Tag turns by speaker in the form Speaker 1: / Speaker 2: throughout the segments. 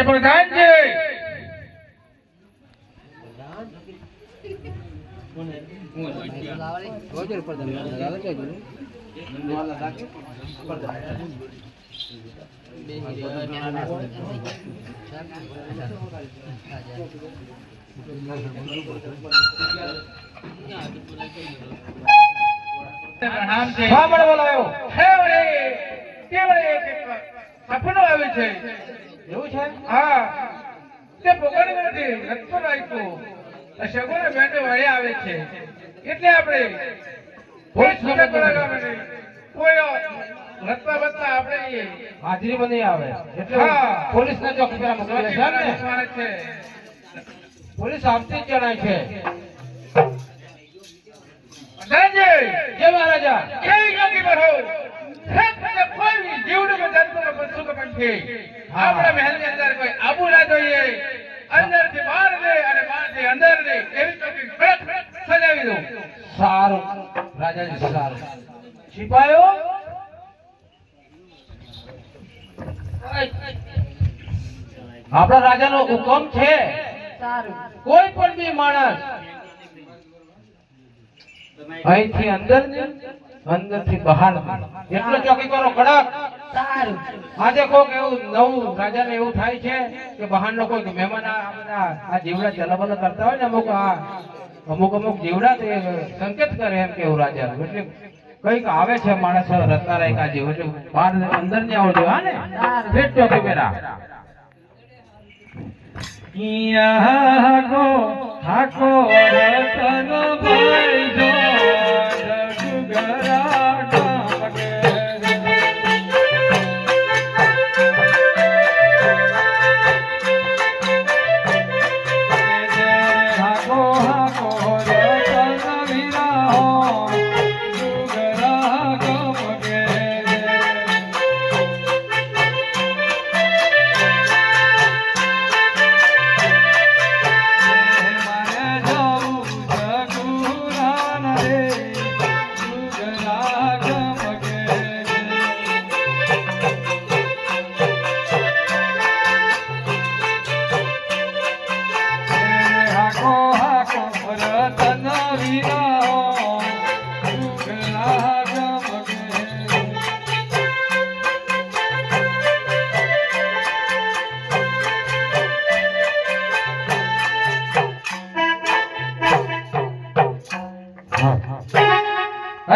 Speaker 1: કે પ્રધાનજી!
Speaker 2: માટે બોલાયો
Speaker 1: સપનું આવ્યું છે?
Speaker 2: એવું છે?
Speaker 1: હા. તે પોકળમાંથી રત્ન રાખ્યું સગુણ બેટો વડે આવે છે. એટલે આપણે પોલીસ
Speaker 2: પોલીસ
Speaker 1: સ્ટેશન કોઈ રત્ન બત્તા આપણે
Speaker 2: હાજરી બની આવે. એટલે પોલીસ ને ચોકી પર મોકલે છે ને. પોલીસ આવતી જણાય છે. જય મહારાજા.
Speaker 1: કેવી જોગી પર કોઈ જીવનું આપણા મહેલની અંદર કોઈ આબુ ના જોઈએ અંદરથી બહાર લે અને બહારથી અંદર લે એવી ચોકી કડક સજાવી દઉં.
Speaker 2: સારું. રાજાજી સારું. સિપાહીઓ આપણા રાજાનો હુકમ છે. કોઈ પણ બી માણસ અહીંથી અંદર અંદરથી બહાર એટલો ચોકી કરો કડક આજે કોક એવું નવું રાજાને એવું થાય છે કે બહારનો કોઈ મહેમાન આ આ બધા આ જીવડા ચલાબલા કરતા હોય ને અમુક આ અમુક અમુક જીવડા તે સંકેત કરે એમ કેવું રાજા એટલે કંઈક આવે છે માણસ રત્ના રાયકા જેવું એટલે બહાર અંદર ને આવડે હા ને? ફેટ ચોકી પેલા ગો હાકો રતન ભાઈ જો.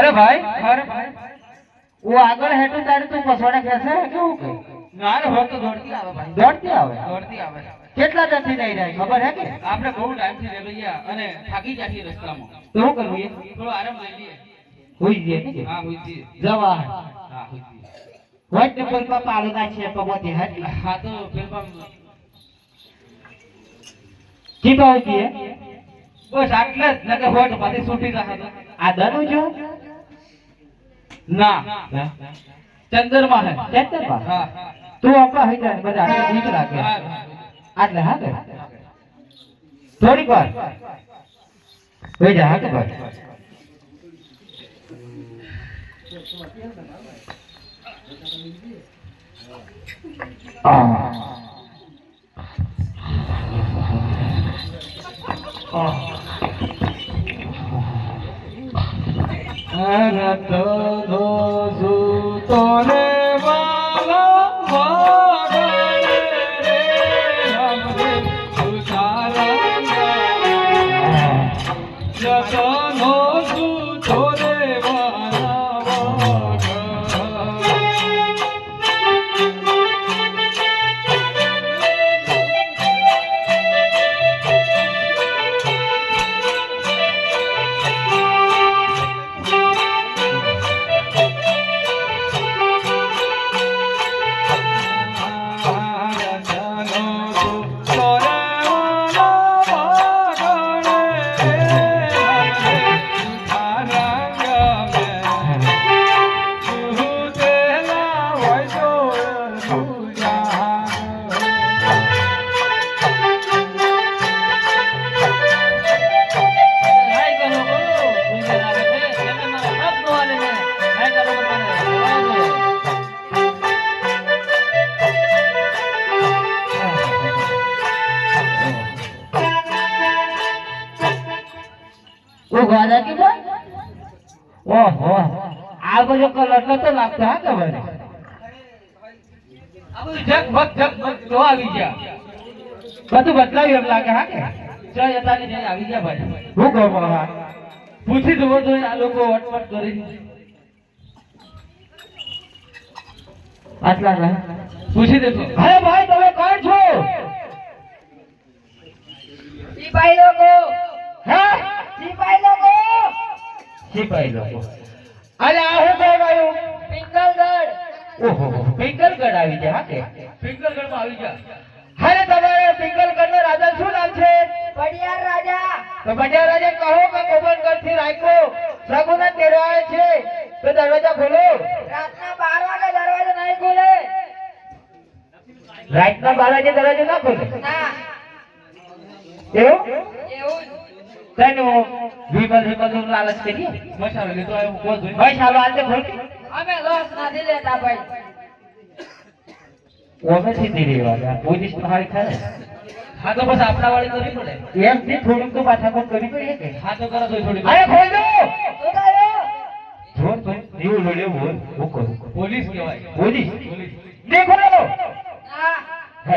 Speaker 2: અરે ભાઈ
Speaker 3: वो આગળ હેઠું તારે તું પસવાડે ખેંચે? કેવું કે?
Speaker 2: ના રે તો દોડતી આવે ભાઈ.
Speaker 3: દોડતી આવે?
Speaker 2: દોડતી આવે.
Speaker 3: કેટલા દરથી નહીં રહી ખબર હે કે?
Speaker 2: આપણે બહુ ટાઈમથી રેલૈયા અને થાકી જાતી રસ્તામાં.
Speaker 3: તો શું કરવું એ
Speaker 2: થોડો આરામ લઈ લઈએ.
Speaker 3: હોઈ જઈએ
Speaker 2: હા હોઈજી
Speaker 3: જવા
Speaker 2: હા હોઈજી
Speaker 3: હોય ને કોઈ પાપા આલુના છે પગોતી હે?
Speaker 2: હા તો પેલમાં
Speaker 3: કી પાવ જઈએ
Speaker 2: બસ આટલે જ નકે હોટ પાછી છૂટી તો.
Speaker 3: આ દરુ જો
Speaker 2: ના. ચંદરમાં હે.
Speaker 3: ચંદ્રમા?
Speaker 2: હા.
Speaker 3: તું આપા હઈ જાય બધા ઠીક લાગે. આટલે હા કે થોડીક વાર. હોઈ જા હા કે ભાઈ આ
Speaker 2: રત ધોઝુ તોરે
Speaker 3: કલર નતો લાગતો હા
Speaker 2: બધું ઝગમગ ઝગમગ તો આવી ગયા.
Speaker 3: બધું બદલાવ્યું એમ લાગે હા કે?
Speaker 2: જય અતાની જઈને આવી ગયા ભાઈ.
Speaker 3: હું કહું બાબા
Speaker 2: પૂછી જુઓ તો આ લોકો વટવટ કરી
Speaker 3: આટલા
Speaker 2: પૂછી દેજો.
Speaker 3: અરે ભાઈ તમે કોણ છો?
Speaker 4: સિપાહી લોકો.
Speaker 3: હે?
Speaker 4: સિપાહી લોકો.
Speaker 3: સિપાહી લોકો. અરે આ હું કહેવાયું?
Speaker 4: પિંગલગઢ.
Speaker 3: ઓહો પિંગલગઢ આવી જાય હા કે?
Speaker 2: પિંગલગઢમાં આવી ગયા.
Speaker 3: અરે તમારે પિંગલગઢ નો રાજા શું નામ છે?
Speaker 4: પડિયાર રાજા.
Speaker 3: તો પડિયાર રાજા કહો કે કોપનગઢથી રાખ્યો સગુના તેડવાય છે. તો દરવાજા ખોલો.
Speaker 4: રાતના બાર વાગે દરવાજો નહીં ખોલે.
Speaker 3: રાતના બાર વાગે દરવાજો ના ખોલે?
Speaker 4: ના.
Speaker 3: એવું?
Speaker 4: એવું.
Speaker 3: તેનું વિમલ વિમલનું લાલચ કરીએ.
Speaker 2: મસાલો લીધો આવ્યો કોણ જોઈ
Speaker 3: ચાલો આજે ખોલ
Speaker 4: અમે લોસ નથી લેતા ભાઈ.
Speaker 3: ઓમે સીધી રહેવા પોલીસ તો ખાય
Speaker 2: હા તો બસ આપણા વાળી કરવી પડે.
Speaker 3: એમ થી થોડુંક તો પાછા કોઈ કરી પડીએ કે?
Speaker 2: હા તો કરો તો થોડી
Speaker 3: અરે ખોલ દો જોર તો દેવું લડ્યો બોલ હું કરું.
Speaker 2: પોલીસ કહેવાય.
Speaker 3: પોલીસ? દેખો!
Speaker 4: ના
Speaker 3: હે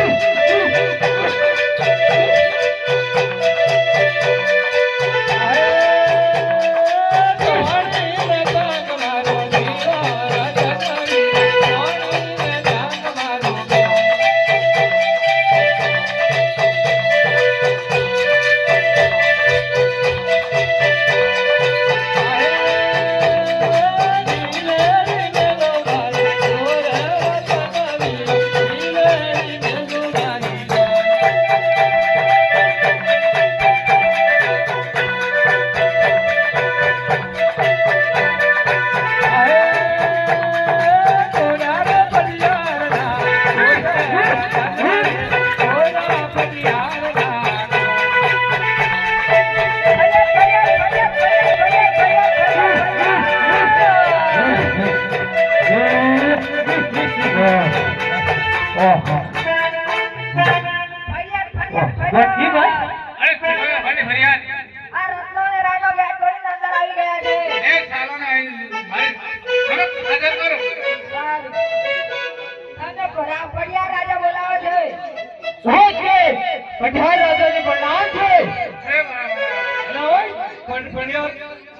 Speaker 2: પણિયાર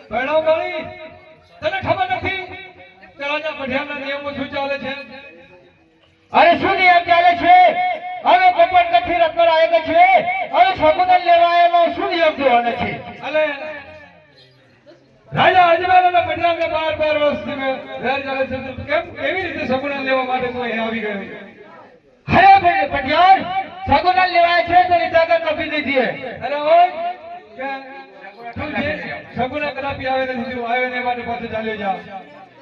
Speaker 2: પરણાવ ગણી તને ખબર નથી? રાજા પઢિયારના નિયમો શું ચાલે છે?
Speaker 3: અરે શું નિયમ ચાલે છે? હવે કોપનગઢથી રત્ન આવે છે. હવે શગુનન લેવા આવ્યો શું નિયમ જોવાનો છે?
Speaker 2: અલે. રાજા અજમેર અને પંજાબને બાર બાર વર્ષથી મેં વેર ચાલે છે. કેમ, કેવી રીતે સગુણા લેવા માટે અહીં આવી ગયો?
Speaker 3: હરે ભાઈ પટિયાર શગુનન લેવાય છે, તો તાકાત આપી દીધી
Speaker 2: અરે ઓય તું જે સગુણા કદાપી આવે ને તું આવે ને માટે પાછો ચાલ્યો જા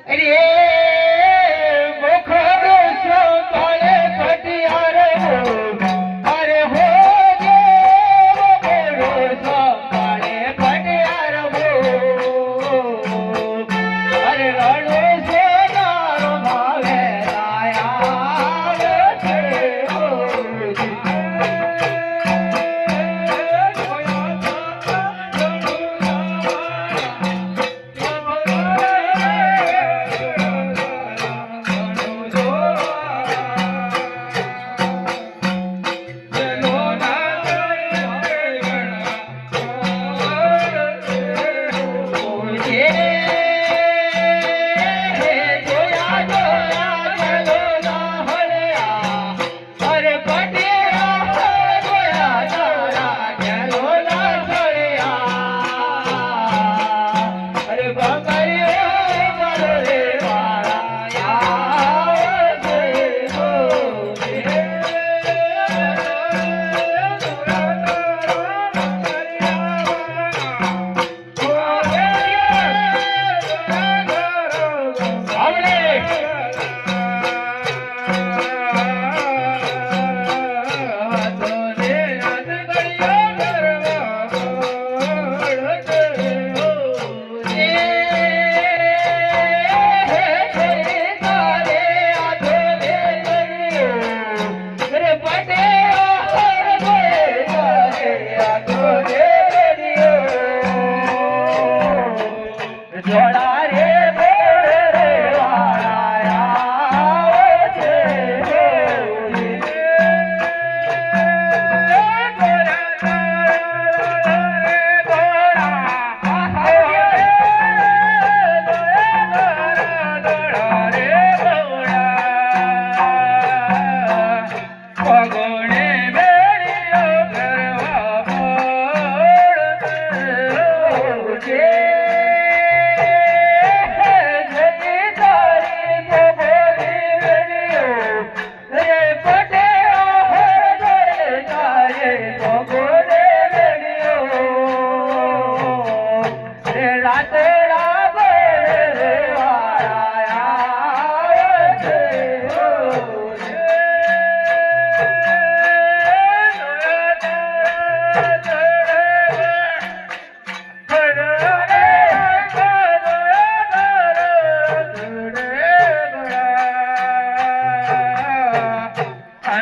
Speaker 3: અરે મુખડો સો કાળે અરે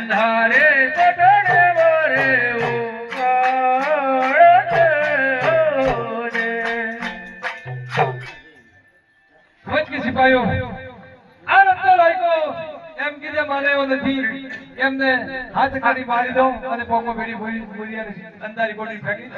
Speaker 1: અંધારે
Speaker 2: ચટણવરે આ રસ્તો લાગ્યો. એમ કીધે મને એવો નથી. એમને હાથ કાઢી મારી દઉં અને પગમાં ભેડી ભોઈ બોલિયાની અંધારી બોડી ફેંકી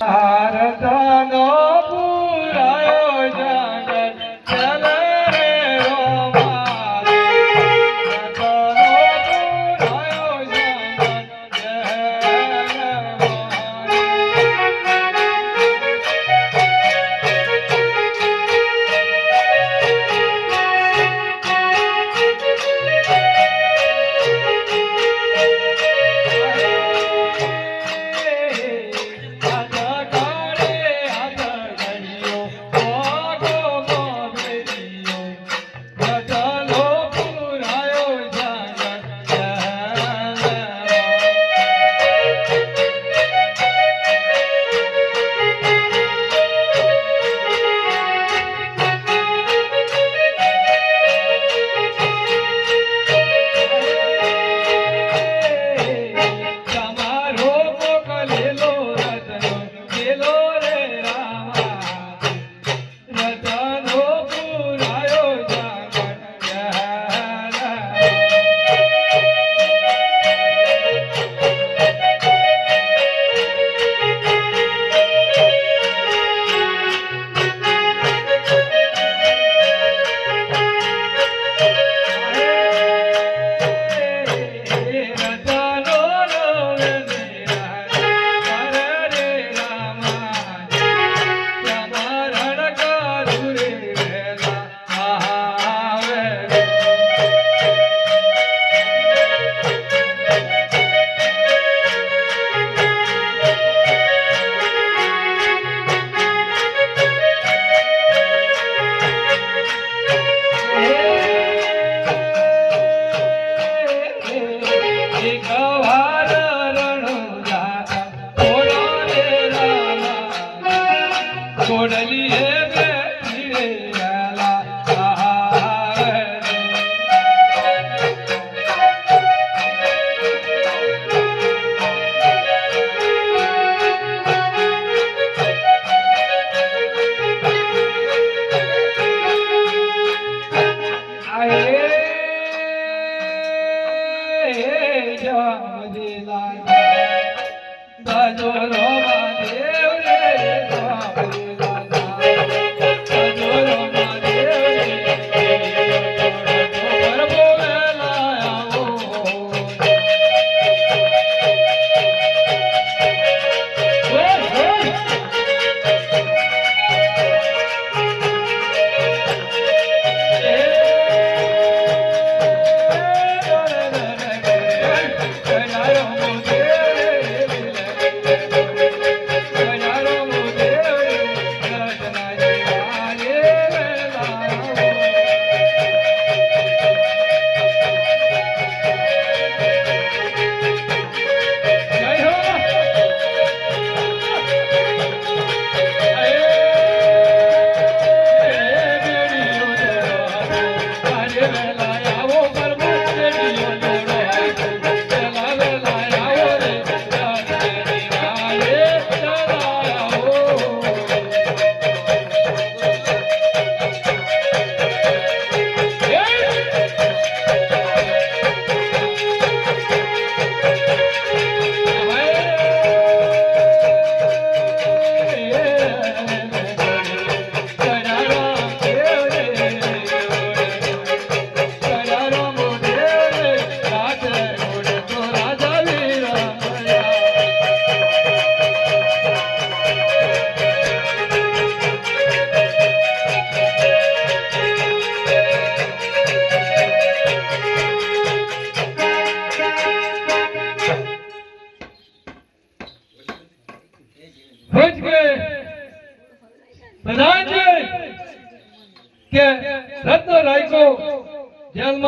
Speaker 2: ભારતનો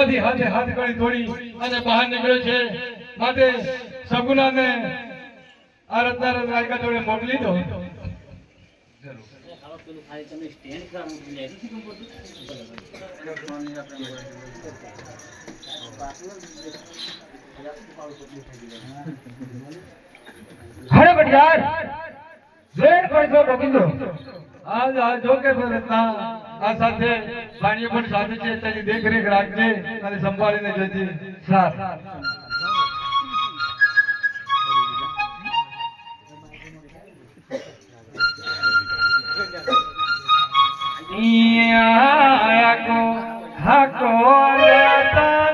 Speaker 2: સભાથી હાથે, હાથ કરી તોડી અને બહાર નીકળ્યો છે. માટે સગુનાને આ રત્નાર રાયકા જોડે મોકલી દો
Speaker 3: હરે બજાર જોર કરજો ગોવિંદો
Speaker 2: આજ આ જો કે રત્ના આ સાથે પાણી પણ સાથે છે, તેની દેખરેખ રાખજે અને સંભાળીને જોજે.
Speaker 3: સાર.
Speaker 2: હાકો હાકો રતન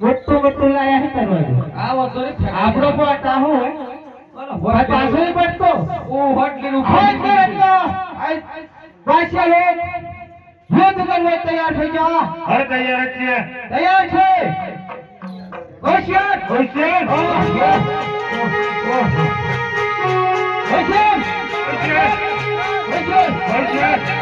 Speaker 3: મોટું મોટું લાયા હે કરવાનું
Speaker 5: આ વાતો
Speaker 3: આપણો પણ તાહો હે બોલો પાછો પડતો.
Speaker 5: ઓ હોટ
Speaker 3: લેનું હોટ લેનું બાદશાહ હે યુદ્ધ કરવા તૈયાર થઈ જા. હર તૈયાર છે તૈયાર છે. હોશિયાર. હોશિયાર. હોશિયાર? હોશિયાર. હોશિયાર?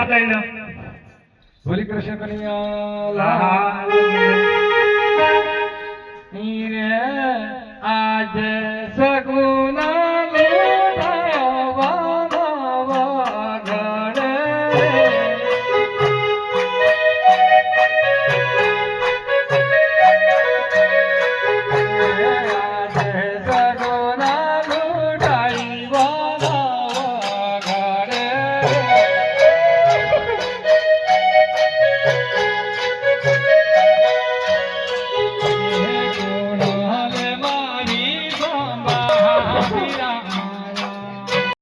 Speaker 3: આ તૈન
Speaker 2: બોલી કૃષ્ણ કનૈયા
Speaker 3: લાલ.
Speaker 2: આજ સગુણ